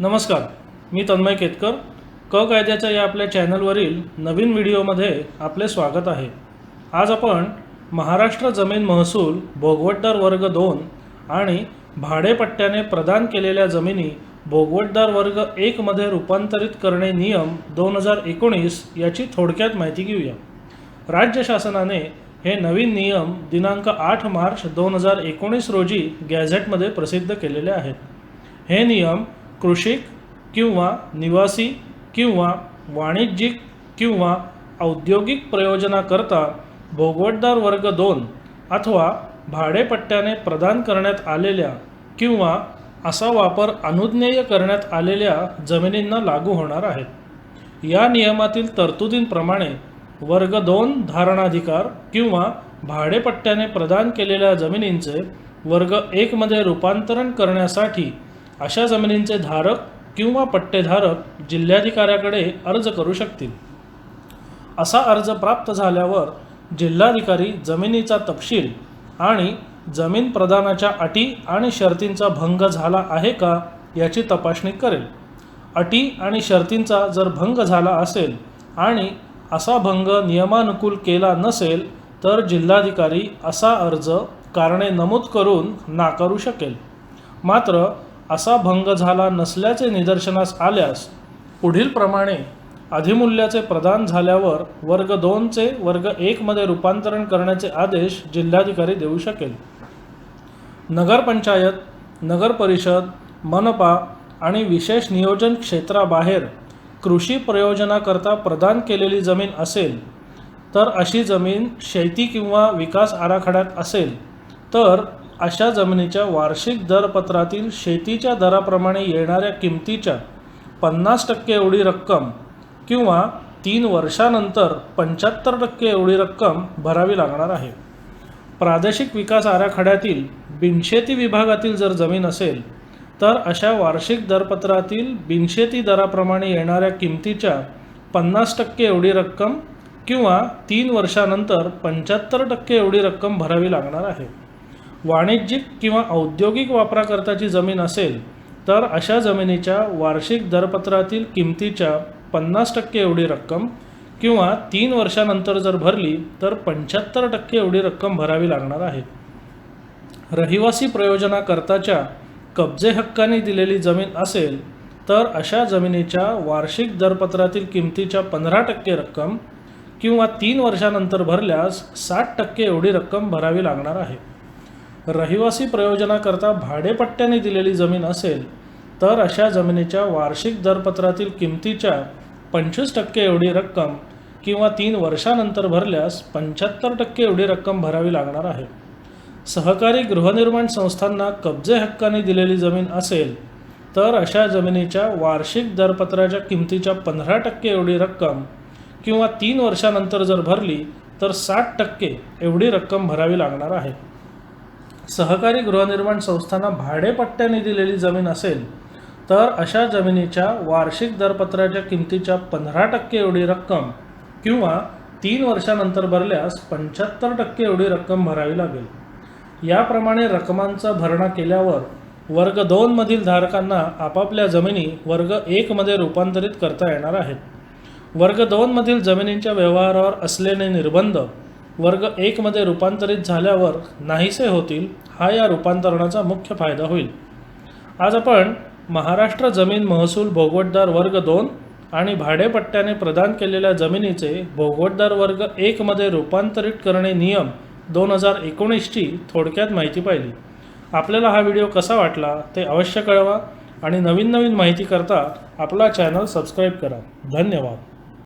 नमस्कार मी तन्मय केतकर. क कायद्याच्या या आपल्या चॅनलवरील नवीन व्हिडिओमध्ये आपले स्वागत आहे. आज आपण महाराष्ट्र जमीन महसूल भोगवटदार वर्ग दोन आणि भाडेपट्ट्याने प्रदान केलेल्या जमिनी भोगवटदार वर्ग एकमध्ये रूपांतरित करणे नियम दोन हजार एकोणीस याची थोडक्यात माहिती घेऊया. राज्य शासनाने हे नवीन नियम दिनांक आठ मार्च दोन हजार एकोणीस रोजी गॅझेटमध्ये प्रसिद्ध केलेले आहेत. हे नियम कृषिक किंवा निवासी किंवा वाणिज्यिक किंवा औद्योगिक प्रयोजनाकरता भोगवटदार वर्ग दोन अथवा भाडेपट्ट्याने प्रदान करण्यात आलेल्या किंवा असा वापर अनुज्ञेय करण्यात आलेल्या जमिनींना लागू होणार आहेत. या नियमातील तरतुदींप्रमाणे वर्ग दोन धारणाधिकार किंवा भाडेपट्ट्याने प्रदान केलेल्या जमिनींचे वर्ग एकमध्ये रूपांतरण करण्यासाठी अशा जमिनींचे धारक किंवा पट्टेधारक जिल्हाधिकाऱ्याकडे अर्ज करू शकतील. असा अर्ज प्राप्त झाल्यावर जिल्हाधिकारी जमिनीचा तपशील आणि जमीन प्रदानाच्या अटी आणि शर्तींचा भंग झाला आहे का याची तपासणी करेल. अटी आणि शर्तींचा जर भंग झाला असेल आणि असा भंग नियमानुकूल केला नसेल तर जिल्हाधिकारी असा अर्ज कारणे नमूद करून नाकारू शकेल. मात्र असा भंग झाला नसल्याचे निदर्शनास आल्यास पुढील प्रमाणे अधिमूल्याचे प्रदान झाल्यावर वर्ग दोनचे वर्ग एकमध्ये रूपांतरण करण्याचे आदेश जिल्हाधिकारी देऊ शकेल. नगरपंचायत नगरपरिषद मनपा आणि विशेष नियोजन क्षेत्राबाहेर कृषी प्रयोजनाकरता प्रदान केलेली जमीन असेल तर अशी जमीन शेती किंवा विकास आराखड्यात असेल तर अशा जमिनीच्या वार्षिक दरपत्रातील शेतीच्या दराप्रमाणे येणाऱ्या किमतीच्या पन्नास टक्के एवढी रक्कम किंवा तीन वर्षानंतर पंच्याहत्तर टक्के एवढी रक्कम भरावी लागणार आहे. प्रादेशिक विकास आराखड्यातील बिनशेती विभागातील जर जमीन असेल तर अशा वार्षिक दरपत्रातील बिनशेती दराप्रमाणे येणाऱ्या किमतीच्या पन्नास टक्के एवढी रक्कम किंवा तीन वर्षानंतर पंच्याहत्तर टक्के एवढी रक्कम भरावी लागणार आहे. वाणिज्यिक किंवा औद्योगिक वापराकरताची जमीन असेल तर अशा जमिनीच्या वार्षिक दरपत्रातील किमतीच्या पन्नास टक्के एवढी रक्कम किंवा तीन वर्षानंतर जर भरली तर पंच्याहत्तर टक्के एवढी रक्कम भरावी लागणार आहे. रहिवासी प्रयोजनाकरताच्या कब्जे हक्काने दिलेली जमीन असेल तर अशा जमिनीच्या वार्षिक दरपत्रातील किमतीच्या पंधरा टक्के रक्कम किंवा तीन वर्षानंतर भरल्यास साठ टक्के एवढी रक्कम भरावी लागणार आहे. रहिवासी प्रयोजनाकरता भाडेपट्ट्याने दिलेली जमीन असेल तर अशा जमिनीच्या वार्षिक दरपत्रातील किमतीच्या पंचवीस टक्के एवढी रक्कम किंवा तीन वर्षानंतर भरल्यास पंच्याहत्तर टक्के एवढी रक्कम भरावी लागणार आहे. सहकारी गृहनिर्माण संस्थांना कब्जे हक्काने दिलेली जमीन असेल तर अशा जमिनीच्या वार्षिक दरपत्राच्या किमतीच्या पंधरा टक्के एवढी रक्कम किंवा तीन वर्षानंतर जर भरली तर साठ टक्के एवढी रक्कम भरावी लागणार आहे. सहकारी गृहनिर्माण संस्थांना भाडेपट्ट्याने दिलेली जमीन असेल तर अशा जमिनीच्या वार्षिक दरपत्राच्या किमतीच्या पंधरा टक्के एवढी रक्कम किंवा तीन वर्षानंतर भरल्यास पंच्याहत्तर टक्के एवढी रक्कम भरावी लागेल. याप्रमाणे रकमांचा भरणा केल्यावर वर्ग दोनमधील धारकांना आपापल्या जमिनी वर्ग एकमध्ये रूपांतरित करता येणार आहेत. वर्ग दोनमधील जमिनींच्या व्यवहारावर असलेले निर्बंध वर्ग एकमध्ये रूपांतरित झाल्यावर नाहीसे होतील हा या रूपांतरणाचा मुख्य फायदा होईल. आज आपण महाराष्ट्र जमीन महसूल भोगवटदार वर्ग दोन आणि भाडेपट्ट्याने प्रदान केलेल्या जमिनीचे भोगवटदार वर्ग एकमध्ये रूपांतरित करणे नियम दोन हजार एकोणीसची थोडक्यात माहिती पाहिली. आपल्याला हा व्हिडिओ कसा वाटला ते अवश्य कळवा आणि नवीन नवीन माहिती करता आपला चॅनल सबस्क्राईब करा. धन्यवाद.